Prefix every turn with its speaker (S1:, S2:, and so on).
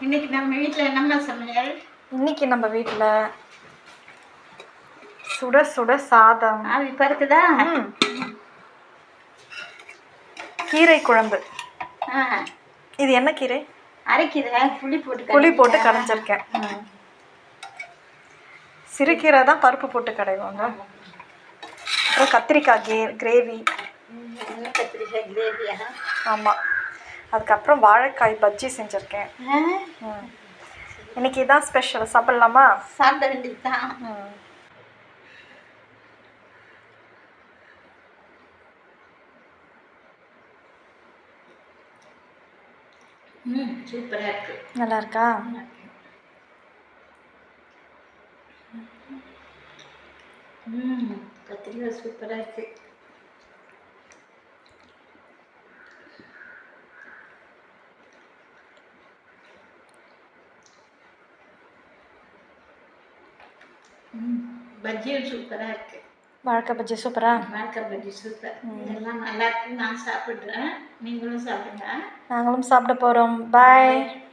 S1: இன்னைக்கு நம்ம வீட்டில் என்னம்மா சமையல்?
S2: இன்னைக்கு நம்ம வீட்டில் சுட சுட சாதம்.
S1: பறக்குதா
S2: ம். கீரை குழம்பு. இது என்ன கீரை?
S1: அரைக்கிற புளி போட்டு
S2: புளி போட்டு ம். சிறுகீரை தான் பருப்பு போட்டு கடைவாங்க. அப்புறம் கத்திரிக்காய் கே கிரேவி.
S1: கத்திரிக்காய் கிரேவியா?
S2: ஆமாம் அதுக்கப்புறம் வாழைக்காய் பஜ்ஜி செஞ்சுருக்கேன். இன்னைக்கு இதான் ஸ்பெஷல் சாப்பிட்லாமா?
S1: சாப்பிட வேண்டியது தான்
S2: ம்.
S1: ம் சூப்பராக இருக்கு.
S2: நல்லா இருக்கா
S1: கத்திரிக்காய் சூப்பராக இருக்கு. பஜ்ஜியும் சூப்பராக இருக்கு.
S2: வாழைக்காய் பஜ்ஜி சூப்பரா?
S1: வாழ்க்கை பஜ்ஜி சூப்பர். இதெல்லாம் நல்லா இருக்கு நான் சாப்பிட்றேன். நீங்களும் சாப்பிடுங்க.
S2: நாங்களும் சாப்பிட போகிறோம் பாய்